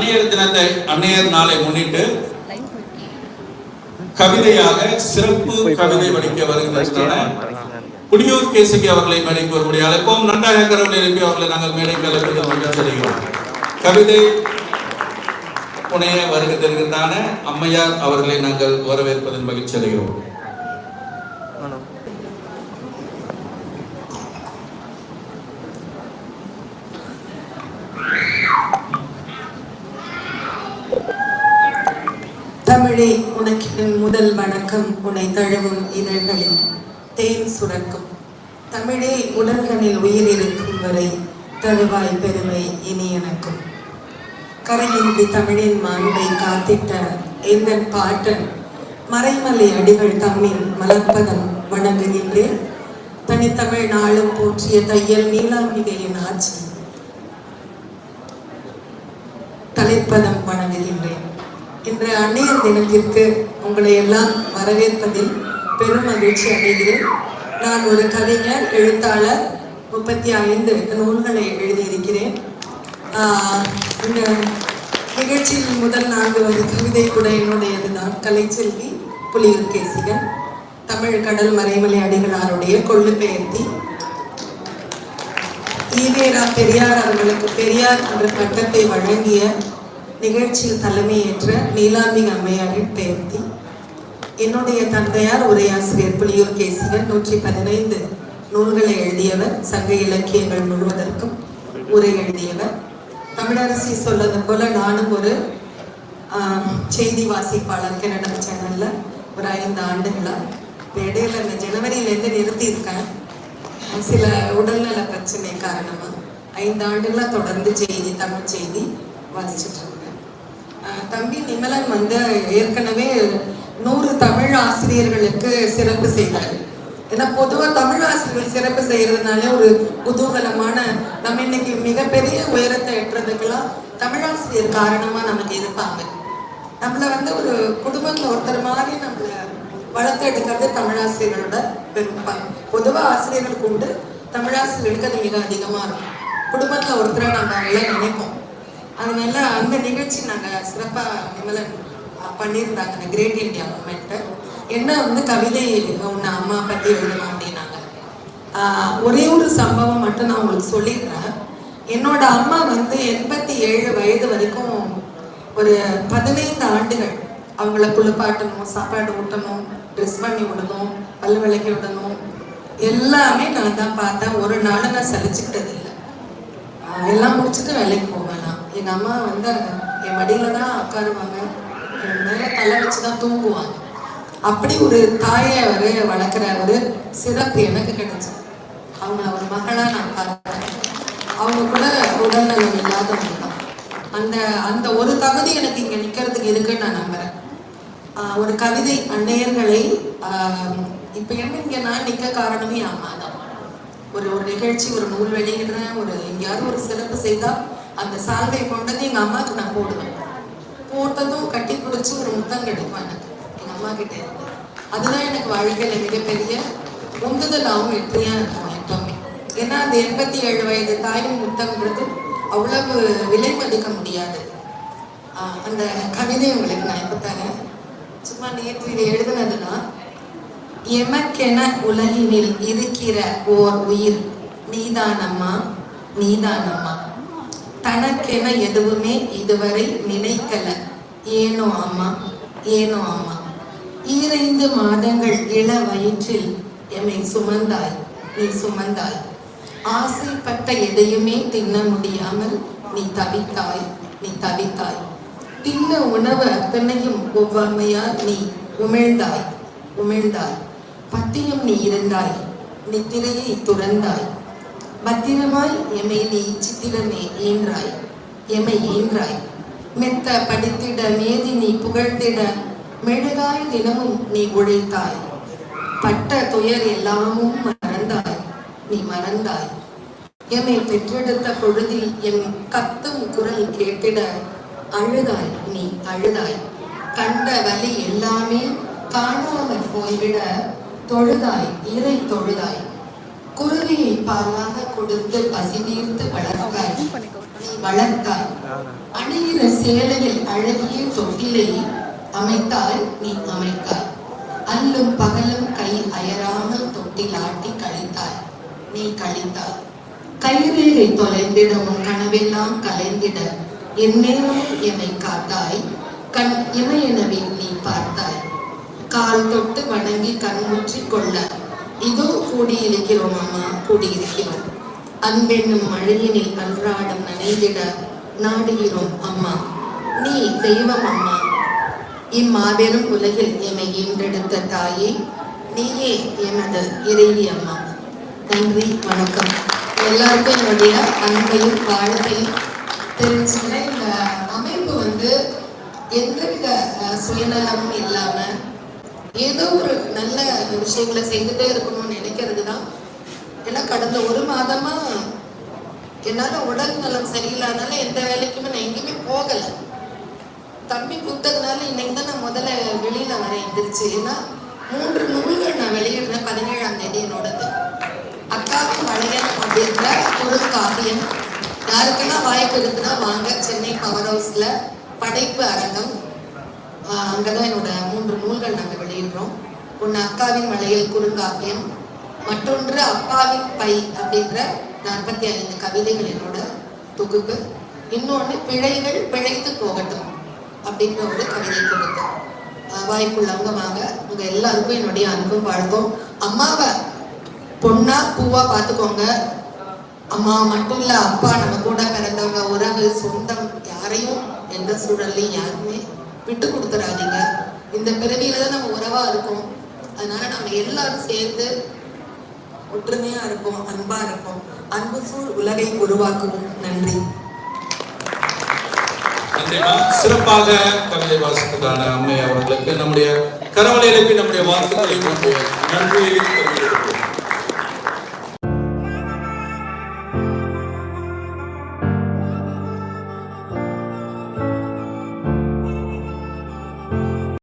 அன்னையர் தினத்தை அன்னையர் நாளை முன்னிட்டு கவிதையாக சிறப்பு கவிதை படிக்க வருகின்றன. குடியூர் கேசகி அவர்களை மேடைக்கு வரும்படி அழைப்போம். நண்டாயக்கர் அவர்களை எழுப்பி அவர்களை நாங்கள் மேடைக்கு அழைப்பது மகிழ்ச்சி அடைகிறோம். கவிதை புனைய வருகை தருகின்றன அம்மையார் அவர்களை நாங்கள் வரவேற்பதன் மகிழ்ச்சி அடைகிறோம். தமிழே உனக்கு முதல் வணக்கம். உனை தழுவும் இதழ்களில் தேன் சுரக்கும். தமிழே உடல்களில் உயிர் இருக்கும் வரை தழுவாய் பெருமை இனி எனக்கும். கரையின்றி தமிழின் மாண்பை காத்திட்ட எந்தன் பாட்டன்? மறைமலை அடிகள் தம்மின் மலர்ப்பதம் வணங்குகின்றேன் தனித்தமிழ் நாளும் போற்றிய தையல் நீலாம்பிகையின் ஆட்சி. தலைப்பதம் வணங்குகின்றேன். இன்று அன்னையர் தினத்திற்கு உங்களை எல்லாம் வரவேற்பதில் பெரும் மகிழ்ச்சி அடைகிறேன். நான் ஒரு கவிஞர் எழுத்தாளர் முப்பத்தி ஐந்து நூல்களை எழுதியிருக்கிறேன். இந்த நிகழ்ச்சியில் முதல் நான்கு வரி கவிதை கூட என்னுடையதுதான் கலைச்செல்வி புலியூர் கேசிகன் தமிழ் கடல் மறைமலை அடிகளாருடைய கொள்ளு பெயர்த்தி. ஈவேரா பெரியார் அவர்களுக்கு பெரியார் என்ற பட்டத்தை வழங்கிய நிகழ்ச்சியில் தலைமையேற்ற நீலாம்பிக அம்மையாரின் பெயர்த்தி என்னுடைய தந்தையார் உரையாசிரியர் புலியூர் கேசிகன் நூற்றி பதினைந்து நூல்களை எழுதியவர் சங்க இலக்கியங்கள் முழுவதற்கும் உரை எழுதியவர். தமிழரசி சொல்லது போல நானும் ஒரு செய்தி வாசிப்பாளர் கன்னட சேனல்ல ஒரு ஐந்து ஆண்டுகளா. இடையில இந்த ஜனவரியிலேருந்து நிறுத்தியிருக்கேன். சில உடல்நல பிரச்சனை காரணமாக ஐந்து ஆண்டுகளாக தொடர்ந்து செய்தி தமிழ் செய்தி வாசிச்சிட்டுருக்கேன் தம்பி நிமலன் வந்து ஏற்கனவே நூறு தமிழ் ஆசிரியர்களுக்கு சிறப்பு செய்தார். ஏன்னா பொதுவாக தமிழ் ஆசிரியர்கள் சிறப்பு செய்கிறதுனாலே ஒரு குதூகலமான நம்ம இன்னைக்கு மிகப்பெரிய உயரத்தை எட்டுறதுக்கெல்லாம் தமிழாசிரியர் காரணமாக நமக்கு இருப்பாங்க. நம்மளை வந்து ஒரு குடும்பத்தில் ஒருத்தர் மாதிரி நம்மளை வளர்த்து எடுக்கிறது தமிழாசிரியர்களோட பெரும் பொதுவாக ஆசிரியர்களுக்கு உண்டு தமிழாசிரியர்களுக்கு அது மிக அதிகமாக இருக்கும். குடும்பத்தில் ஒருத்தரை நம்ம நல்லா நினைப்போம். அதனால அந்த நிகழ்ச்சி நாங்கள் சிறப்பாக நிமலன் பண்ணியிருந்தாங்க அந்த கிரேட் இந்தியா மூமெண்ட்டு என்ன வந்து கவிதை உன்னை அம்மா பற்றி எழுதணும் அப்படின்னாங்க. ஒரே ஒரு சம்பவம் மட்டும் நான் உங்களுக்கு சொல்லிடுறேன். என்னோட அம்மா வந்து எண்பத்தி ஏழு வயது வரைக்கும் ஒரு பதினைந்து ஆண்டுகள் அவங்கள குளிப்பாட்டணும் சாப்பாடு ஊட்டணும் ட்ரெஸ் பண்ணி விடணும் பல் விளக்கி விடணும். எல்லாமே நான் தான் பார்த்தேன். ஒரு நாளும் நான் சலிச்சுக்கிட்டது இல்லை எல்லாம் முடிச்சுட்டு வேலைக்கு போவேன் நான். எங்கள் அம்மா வந்து என் மடியில் தான் உட்காருவாங்க. என் மேலே தலை வச்சு தான் தூங்குவாங்க. அப்படி ஒரு தாயை அவர் வளர்க்குற ஒரு சிறப்பு எனக்கு கிடைச்சது. அவங்கள ஒரு மகளாக நான் பார்த்தேன் அவங்க கூட உடல்நலம் இல்லாதவங்க தான் அந்த அந்த ஒரு தகுதி எனக்கு இங்கே நிற்கிறதுக்கு இருக்குன்னு நான் நம்புகிறேன் ஒரு கவிதை அன்னையர்களை இப்போ என்ன இங்கே நான் நிற்க காரணமே அம்மா தான் ஒரு ஒரு நிகழ்ச்சி ஒரு நூல் வெளியிடுறேன். ஒரு எங்கேயாவது ஒரு சிறப்பு செய்தால் அந்த சால்வையை கொண்டு வந்து எங்கள் அம்மாவுக்கு நான் போடுவேன். போட்டதும் கட்டி பிடிச்சி ஒரு முத்தம் கிடைக்கும் எனக்கு. எங்கள் அம்மா கிட்டே இருந்து. அதுதான் எனக்கு வாழ்க்கையில் மிகப்பெரிய உந்துதலாகவும் வெற்றியாக இருக்கும் எப்பவுமே. ஏன்னா அந்த எண்பத்தி ஏழு வயது தாயின் முத்தம்ன்றது அவ்வளவு விலை மதிக்க முடியாது. அந்த கவிதை உங்களுக்கு நான் இப்போ தரேன்? சும்மா நேற்று இதை எழுதுனதுன்னா எமக்கென உலகினில் இருக்கிற ஓர் உயிர் நீதானம்மா நீதானம்மா. தனக்கென எதுவுமே இதுவரை நினைக்கல. ஏனோ அம்மா ஏனோ அம்மா. ஈரைந்து மாதங்கள் இள வயிற்றில் எம்மை சுமந்தாய் நீ சுமந்தாய். ஆசைப்பட்ட எதையுமே தின்ன முடியாமல் நீ தவித்தாய் நீ தவித்தாய். தின்ன உணவு அத்தனையும் ஒவ்வாமையால் நீ உமிழ்ந்தாய் உமிழ்ந்தாய். பத்தியம் நீ இருந்தாய் நித்திரையை துறந்தாய். பத்திரமாய் எமை நீ சித்திரமே ஈன்றாய் எமை ஈன்றாய் மெத்த படித்திட மேதி நீ புகழ்த்திட மெழுகாய் தினமும் நீ உழைத்தாய். பட்ட துயர் எல்லாமும் மறந்தாய் நீ மறந்தாய். எமை பெற்றெடுத்த பொழுதில் என் கத்தும் குரல் கேட்டிட அழுதாய் நீ அழுதாய். கண்ட வலி எல்லாமே காணாமல் போய்விட தொழுதாய் இறை தொழுதாய். குருவியை பாலாக கொடுத்து பசி தீர்த்து வளர்த்தாய். நீ வளர்த்தாய். அணிய சேலையில் அழகிய தொட்டிலை அமைத்தாய் நீ அமைத்தாய் அல்லும் பகலும் கை அயராமல் தொட்டிலாட்டி கழித்தாய். நீ கழித்தாய். கைரேகை தொலைந்திட உன் கனவெல்லாம் கலைந்திட எந்நேரமும் என்னை காத்தாய். கண் இமையெனவே நீ பார்த்தாய். கால் தொட்டு வணங்கி கண்முற்றி கொள்ள இதோ கூடியிருக்கிறோம் அம்மா கூடியிருக்கிறோம். அன்பென்னும் மழையினில் அன்றாடம் நனைந்திட நாடுகிறோம் அம்மா. நீ தெய்வம் அம்மா. இம்மாபெரும் உலகில் எமை ஈன்றெடுத்த தாயே நீயே எமது இறைவி அம்மா. நன்றி வணக்கம். எல்லாருக்கும் என்னுடைய அன்பையும் வாழ்க்கையும் தெரிஞ்சுக்கிறேன் இந்த அமைப்பு வந்து எந்தவித சுயநலமும் இல்லாமல் ஏதோ ஒரு நல்ல விஷயங்களை செய்துட்டே இருக்கணும்னு நினைக்கிறது தான் ஏன்னா கடந்த ஒரு மாதமா என்னால உடல் நலம் சரியில்லாதனால எந்த வேலைக்குமே நான் எங்கேயுமே போகல. தம்பி கூப்பிட்டதுனால இன்னைக்கு தான் நான் முதல்ல வெளியில வரேன் எந்திரிச்சு. ஏன்னா மூன்று நூல்கள் நான் வெளியிடுறேன் பதினேழாம் தேதி என்னோடது. அக்காவும் வளையன் அப்படின்ற ஒரு காவியம். யாருக்கெல்லாம் வாய்ப்பு இருக்குன்னா வாங்க. சென்னை பவர் ஹவுஸ்ல படைப்பு அரங்கம். அங்கதான் என்னோட மூன்று நூல்கள் நாங்கள் அப்படின்றோம். ஒன்று அக்காவின் மலையில் குறுங்காப்பியம் மற்றொன்று அப்பாவின் பை அப்படின்ற நாற்பத்தி ஐந்து கவிதைகள் என்னோட தொகுப்பு. இன்னொன்று பிழைகள் பிழைத்து போகட்டும் அப்படின்ற ஒரு கவிதை தொகுப்பு ஆஹ் வாய்ப்புள்ளவங்க வாங்க உங்க எல்லாருக்கும் என்னுடைய அன்பும் வாழ்த்தும். அம்மாவை பொண்ணா பூவா பார்த்துக்கோங்க. அம்மா மட்டும் இல்ல அப்பா நம்ம கூட பிறந்தவங்க உறவு சொந்தம் யாரையும் எந்த சூழல்லையும் யாருமே விட்டு கொடுத்துடாதீங்க இந்த பிறவியில தான் நம்ம உறவா இருக்கோம். அதனால நம்ம எல்லாரும் சேர்ந்து ஒற்றுமையா இருப்போம் அன்பா இருப்போம். அன்பு சூழ் உலகை உருவாக்குவோம். நன்றி. சிறப்பாக கவிதை வாசித்ததான அம்மை அவர்களுக்கு நம்முடைய கரவலை எழுப்பி நம்முடைய வாழ்த்துக்களையும் நன்றியையும்